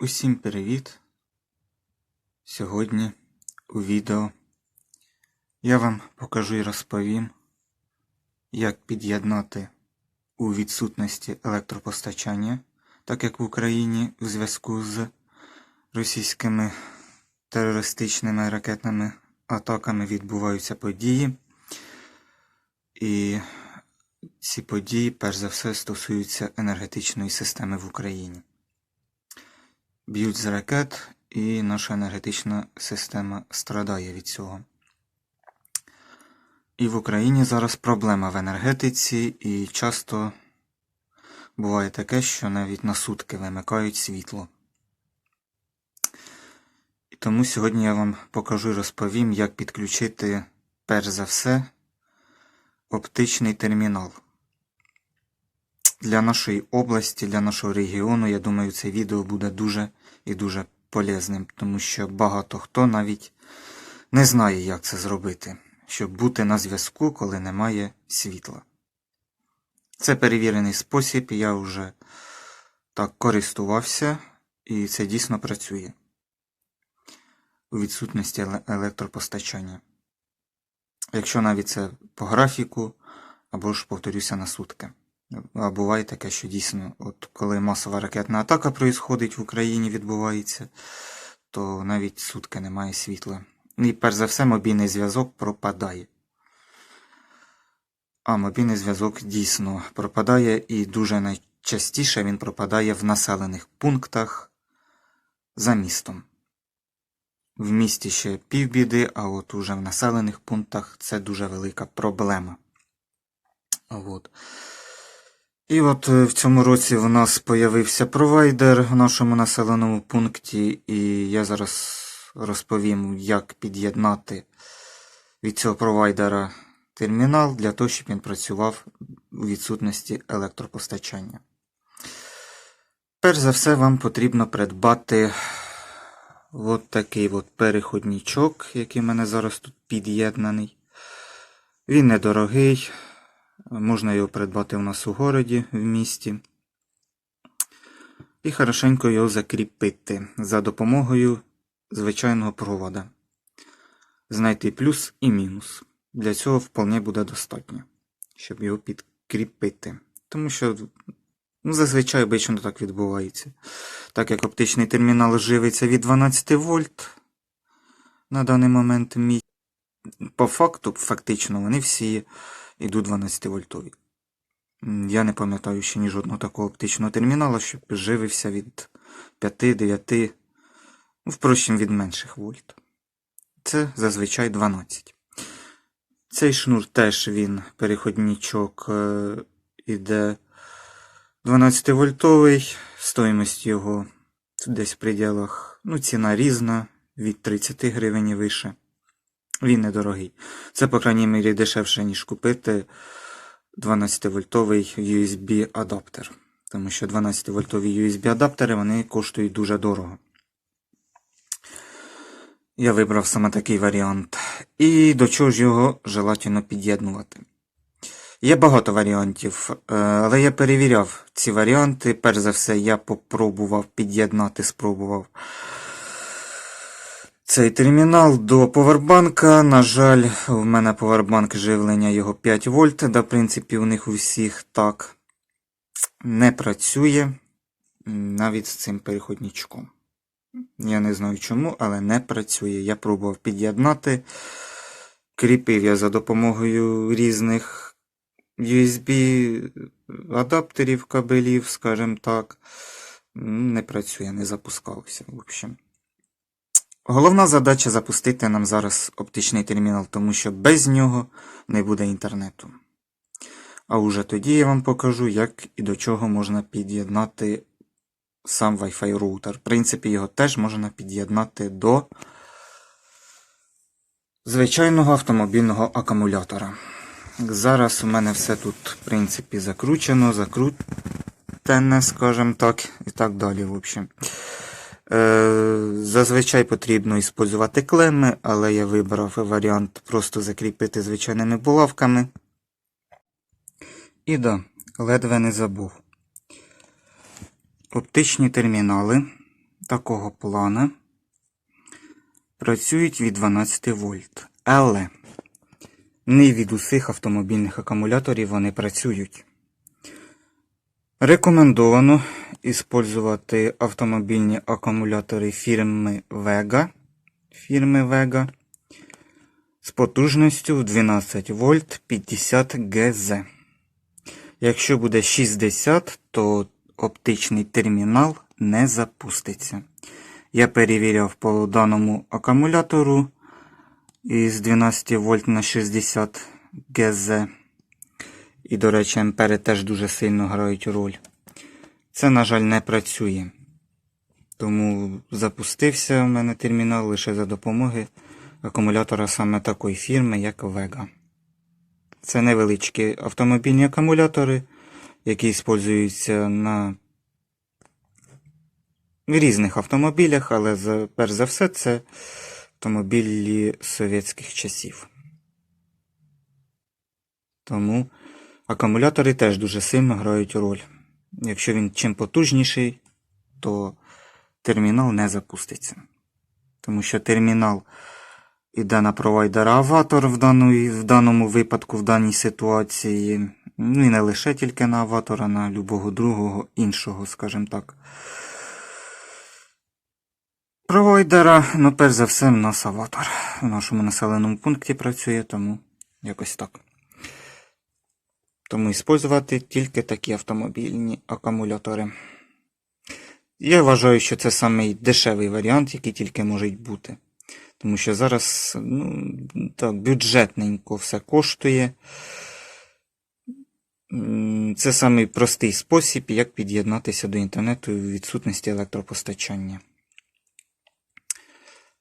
Усім привіт! Сьогодні у відео я вам покажу і розповім, як під'єднати у відсутності електропостачання, так як в Україні в зв'язку з російськими терористичними ракетними атаками відбуваються події. І ці події, перш за все, стосуються енергетичної системи в Україні б'ють з ракет, і наша енергетична система страдає від цього. І в Україні зараз проблема в енергетиці, і часто буває таке, що навіть на сутки вимикають світло. І тому сьогодні я вам покажу і розповім, як підключити, перш за все, оптичний термінал. Для нашої області, для нашого регіону, я думаю, це відео буде дуже і дуже полезним, тому що багато хто навіть не знає, як це зробити, щоб бути на зв'язку, коли немає світла. Це перевірений спосіб, я вже так користувався, і це дійсно працює у відсутності електропостачання. Якщо навіть це по графіку, або ж повторюся на сутки. А буває таке, що дійсно, от коли масова ракетна атака проїсходить в Україні, відбувається, то навіть сутки немає світла. І перш за все мобільний зв'язок пропадає. А мобільний зв'язок дійсно пропадає і дуже найчастіше він пропадає в населених пунктах за містом. В місті ще півбіди, а от уже в населених пунктах це дуже велика проблема. От. І от е, в цьому році в нас появився провайдер в нашому населеному пункті, і я зараз розповім, як під'єднати від цього провайдера термінал для того, щоб він працював у відсутності електропостачання. Перш за все, вам потрібно придбати от такий от переходничок, який в мене зараз тут під'єднаний. Він недорогий. Можна його придбати у нас у городі в місті. І хорошенько його закріпити за допомогою звичайного провода. Знайти плюс і мінус. Для цього вполне буде достатньо, щоб його підкріпити. Тому що ну, зазвичай обично так відбувається. Так як оптичний термінал живиться від 12 вольт на даний момент мій. По факту, фактично, вони всі йдуть 12 вольтові. Я не пам'ятаю ще ні жодного такого оптичного термінала, щоб живився від 5-9, ну, впрочем, від менших вольт. Це зазвичай 12. Цей шнур теж він, переходничок, е, іде 12 вольтовий, стоїмость його десь в пределах, ну, ціна різна, від 30 гривень і вище. Він недорогий. Це, по крайній мірі, дешевше, ніж купити 12-вольтовий USB-адаптер. Тому що 12-вольтові USB-адаптери вони коштують дуже дорого. Я вибрав саме такий варіант. І до чого ж його желательно під'єднувати. Є багато варіантів, е, але я перевіряв ці варіанти. Перш за все, я попробував під'єднати, спробував цей термінал до повербанка. На жаль, в мене повербанк живлення його 5 вольт, да, в принципі, у них у всіх так не працює навіть з цим переходничком. Я не знаю чому, але не працює. Я пробував під'єднати. Кріпив я за допомогою різних USB адаптерів, кабелів, скажімо так. Не працює, не запускався. В общем. Головна задача запустити нам зараз оптичний термінал, тому що без нього не буде інтернету. А уже тоді я вам покажу, як і до чого можна під'єднати сам Wi-Fi роутер. В принципі, його теж можна під'єднати до звичайного автомобільного акумулятора. Зараз у мене все тут, в принципі, закручено, закрутене, скажімо так, і так далі. В общем. Е, Зазвичай потрібно використовувати клеми, але я вибрав варіант просто закріпити звичайними булавками. І да, ледве не забув. Оптичні термінали такого плана працюють від 12 вольт. Але не від усіх автомобільних акумуляторів вони працюють. Рекомендовано использувати автомобільні акумулятори фірми Vega, фірми Vega з потужністю в 12 вольт 50 ГЗ. Якщо буде 60, то оптичний термінал не запуститься. Я перевіряв по даному акумулятору із 12 вольт на 60 ГЗ. І, до речі, ампери теж дуже сильно грають роль. Це, на жаль, не працює. Тому запустився в мене термінал лише за допомоги акумулятора саме такої фірми, як Vega. Це невеличкі автомобільні акумулятори, які використовуються на різних автомобілях, але перш за все це автомобілі совєтських часів. Тому акумулятори теж дуже сильно грають роль. Якщо він чим потужніший, то термінал не запуститься. Тому що термінал іде на провайдера аватор в, даної, в даному випадку, в даній ситуації. Ну і не лише тільки на аватора, а на любого другого іншого, скажімо так. Провайдера, ну, перш за все, в нас аватор. В нашому населеному пункті працює, тому якось так. Тому використовувати тільки такі автомобільні акумулятори. Я вважаю, що це самий дешевий варіант, який тільки може бути. Тому що зараз ну, так, бюджетненько все коштує. Це самий простий спосіб, як під'єднатися до інтернету у відсутності електропостачання.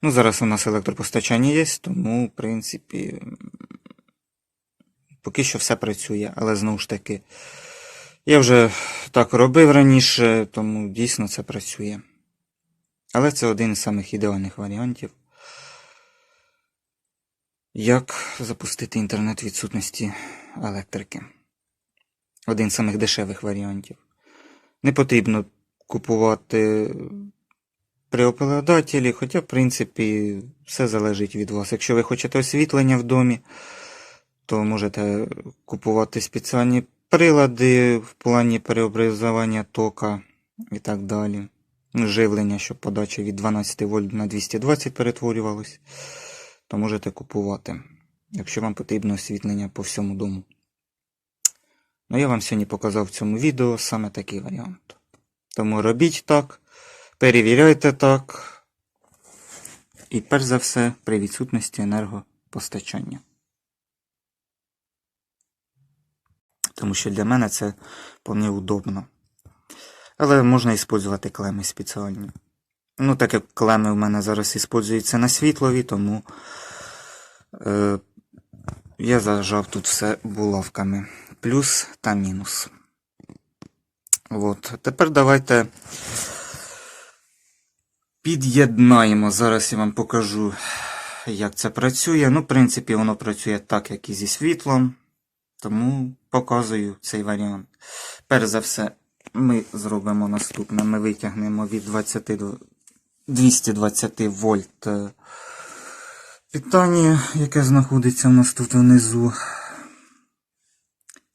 Ну, зараз у нас електропостачання є, тому, в принципі, поки що все працює, але знову ж таки, я вже так робив раніше, тому дійсно це працює. Але це один із самих ідеальних варіантів. Як запустити інтернет відсутності електрики? Один з самих дешевих варіантів. Не потрібно купувати преобладателі, хоча, в принципі, все залежить від вас. Якщо ви хочете освітлення в домі, то можете купувати спеціальні прилади в плані переобразування тока і так далі. Ну, Живлення, щоб подача від 12 вольт на 220 перетворювалась, то можете купувати, якщо вам потрібно освітлення по всьому дому. Ну, я вам сьогодні показав в цьому відео саме такий варіант. Тому робіть так, перевіряйте так. І перш за все при відсутності енергопостачання. Тому що для мене це вполне удобно. Але можна використовувати клеми спеціальні. Ну, так як клеми в мене зараз використовуються на світлові, тому е, я зажав тут все булавками. Плюс та мінус. От. Тепер давайте під'єднаємо. Зараз я вам покажу, як це працює. Ну, в принципі, воно працює так, як і зі світлом. Тому показую цей варіант. Перш за все, ми зробимо наступне. Ми витягнемо від 20 до 220 вольт е, питання, яке знаходиться у нас тут внизу.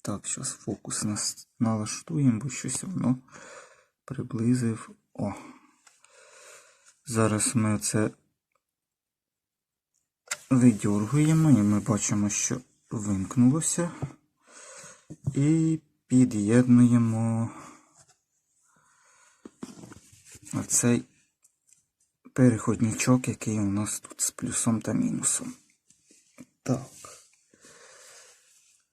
Так, зараз фокус нас налаштуємо, бо щось воно приблизив. О. Зараз ми це видьоргуємо і ми бачимо, що вимкнулося. І під'єднуємо оцей переходничок, який у нас тут з плюсом та мінусом. Так.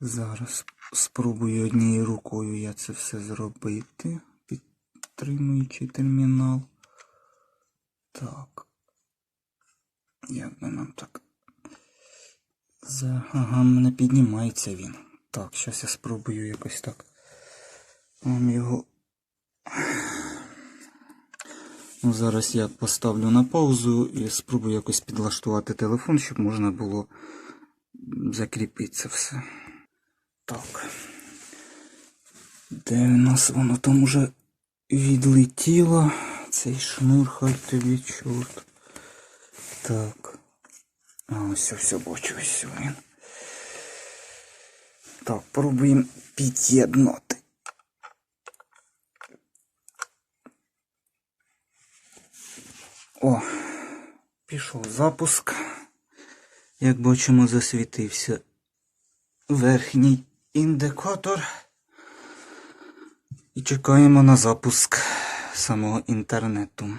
Зараз спробую однією рукою я це все зробити, підтримуючи термінал. Так. Як би нам так. За... Ага, мене піднімається він. Так, зараз я спробую якось так. Вам його. Ну, зараз я поставлю на паузу і спробую якось підлаштувати телефон, щоб можна було закріпити це все. Так. Де в нас воно там уже відлетіло? цей шнур хай тобі чорт. Так. Ось все бачу, ось він. Так, пробуємо під'єднати. О, пішов запуск. Як бачимо, засвітився верхній індикатор. І чекаємо на запуск самого інтернету.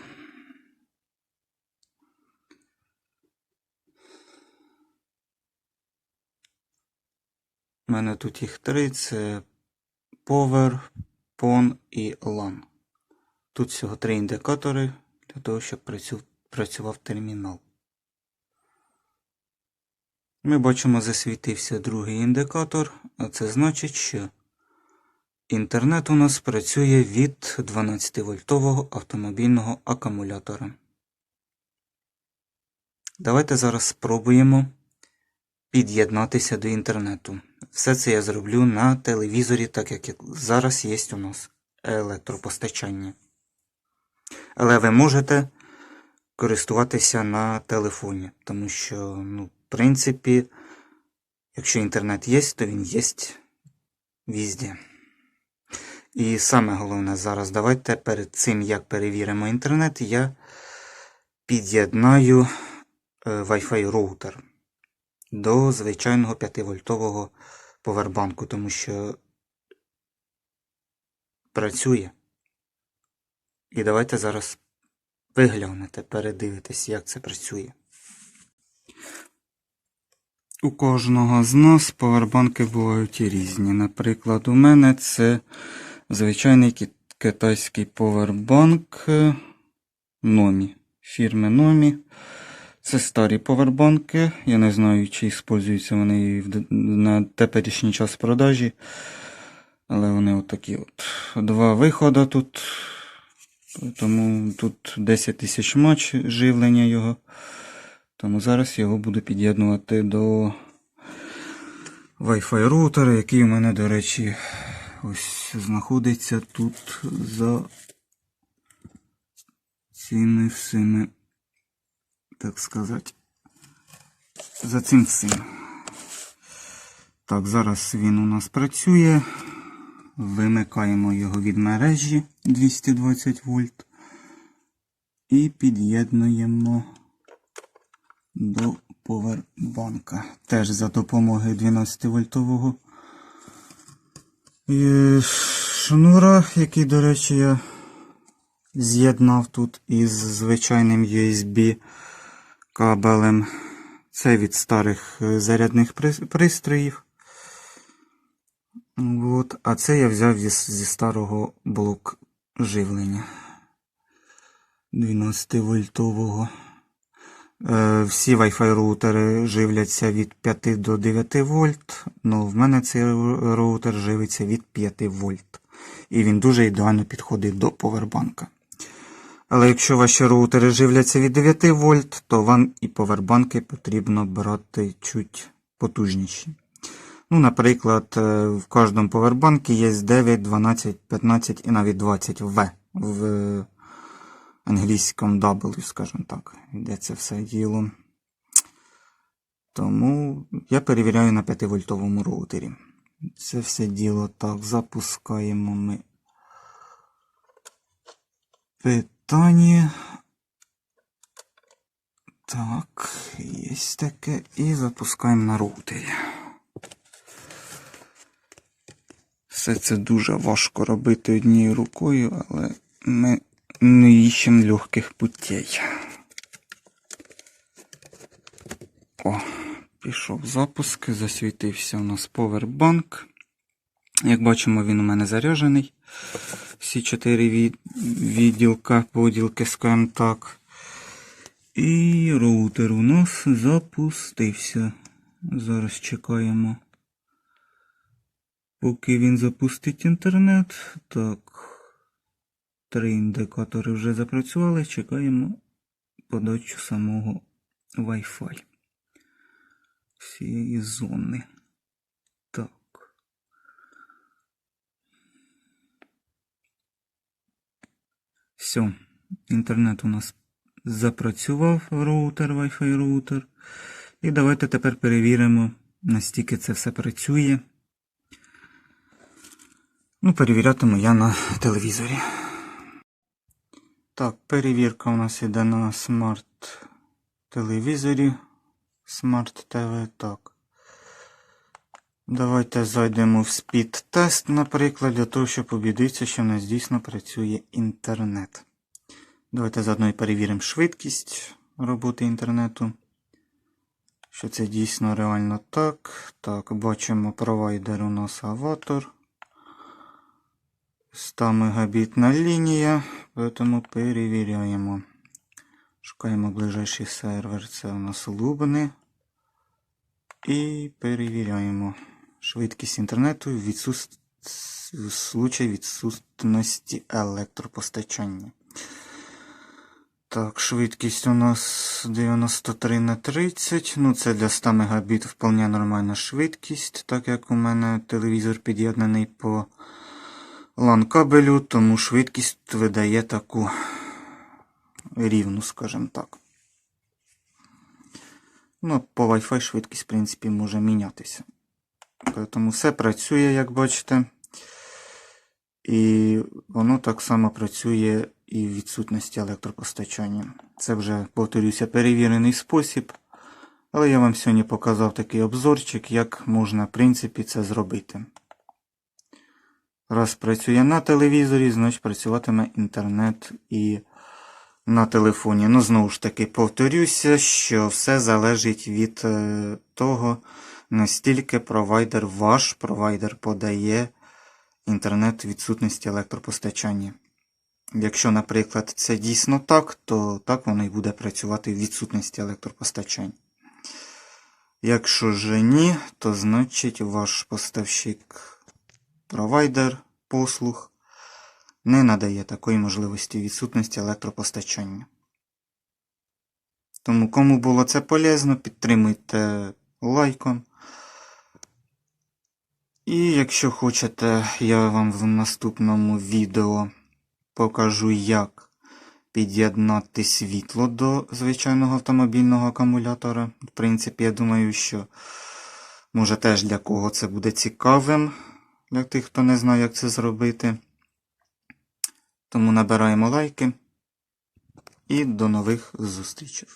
У мене тут їх три: це Power, PON і LAN. Тут всього три індикатори для того, щоб працював термінал. Ми бачимо, засвітився другий індикатор, а це значить, що інтернет у нас працює від 12-вольтового автомобільного акумулятора. Давайте зараз спробуємо під'єднатися до інтернету. Все це я зроблю на телевізорі, так як зараз є у нас електропостачання. Але ви можете користуватися на телефоні, тому що, ну, в принципі, якщо інтернет є, то він є візде. І саме головне зараз, давайте перед цим, як перевіримо інтернет, я під'єднаю е, Wi-Fi роутер до звичайного 5-вольтового повербанку, тому що працює. І давайте зараз виглянете, передивитесь, як це працює. У кожного з нас повербанки бувають і різні. Наприклад, у мене це звичайний китайський повербанк е, Номі. Фірми Номі. Це старі повербанки. Я не знаю, чи використовуються вони на теперішній час продажі. Але вони отакі от. Два виходи тут. Тому тут 10 тисяч матч живлення його. Тому зараз його буду під'єднувати до Wi-Fi роутера, який у мене, до речі, ось знаходиться тут за цими всіми, так сказати, за цим всім. Так, зараз він у нас працює. Вимикаємо його від мережі 220 вольт і під'єднуємо до повербанка. Теж за допомогою 12-вольтового е, шнура, який, до речі, я з'єднав тут із звичайним USB кабелем. Це від старих е, зарядних пристроїв. От. А це я взяв зі, зі старого блок живлення 12-вольтового. Е, всі Wi-Fi роутери живляться від 5 до 9 вольт, але в мене цей роутер живиться від 5 вольт. І він дуже ідеально підходить до повербанка. Але якщо ваші роутери живляться від 9 вольт, то вам і повербанки потрібно брати чуть потужніші. Ну, наприклад, е, в кожному повербанку є 9, 12, 15 і навіть 20 В в англійському W, скажімо так, йде це все діло. Тому я перевіряю на 5-вольтовому роутері. Це все діло так. Запускаємо ми питання. Так, є таке. І запускаємо на роутері. Все це дуже важко робити однією рукою, але ми не іщемо легких путей. О, пішов запуск, засвітився у нас повербанк. Як бачимо, він у мене заряджений. Всі чотири від... відділка, поділки, скажімо так. І роутер у нас запустився. Зараз чекаємо. Поки він запустить інтернет. Так. Три індикатори вже запрацювали. Чекаємо подачу самого Wi-Fi. Всієї зони. Так. Все. Інтернет у нас запрацював роутер, Wi-Fi роутер. І давайте тепер перевіримо, настільки це все працює. Ну, перевірятиму я на телевізорі. Так, перевірка у нас іде на смарт-телевізорі. Смарт ТВ. Так. Давайте зайдемо в спід-тест, наприклад, для того, щоб убідитися, що в нас дійсно працює інтернет. Давайте заодно і перевіримо швидкість роботи інтернету. Що це дійсно реально так. Так, бачимо провайдер у нас аватор. 100 мегабітна лінія, тому перевіряємо. Шукаємо ближайший сервер, це у нас Лубни. І перевіряємо швидкість інтернету в, відсут... в случаї відсутності електропостачання. Так, швидкість у нас 93 на 30. Ну, це для 100 Мбіт вполне нормальна швидкість, так як у мене телевізор під'єднаний по LAN кабелю, тому швидкість видає таку рівну, скажімо так. Ну, по Wi-Fi швидкість, в принципі, може мінятися. Тому все працює, як бачите. І воно так само працює і в відсутності електропостачання. Це вже, повторюся, перевірений спосіб. Але я вам сьогодні показав такий обзорчик, як можна, в принципі, це зробити. Раз працює на телевізорі, значить працюватиме інтернет і на телефоні. Ну, знову ж таки, повторюся, що все залежить від е, того, настільки провайдер, ваш провайдер подає інтернет відсутності електропостачання. Якщо, наприклад, це дійсно так, то так воно і буде працювати в відсутності електропостачання. Якщо ж ні, то значить ваш поставщик, провайдер послуг не надає такої можливості відсутності електропостачання. Тому, кому було це полезно, підтримуйте лайком. І якщо хочете, я вам в наступному відео покажу, як під'єднати світло до звичайного автомобільного акумулятора. В принципі, я думаю, що може теж для кого це буде цікавим, для тих, хто не знає, як це зробити. Тому набираємо лайки і до нових зустрічей.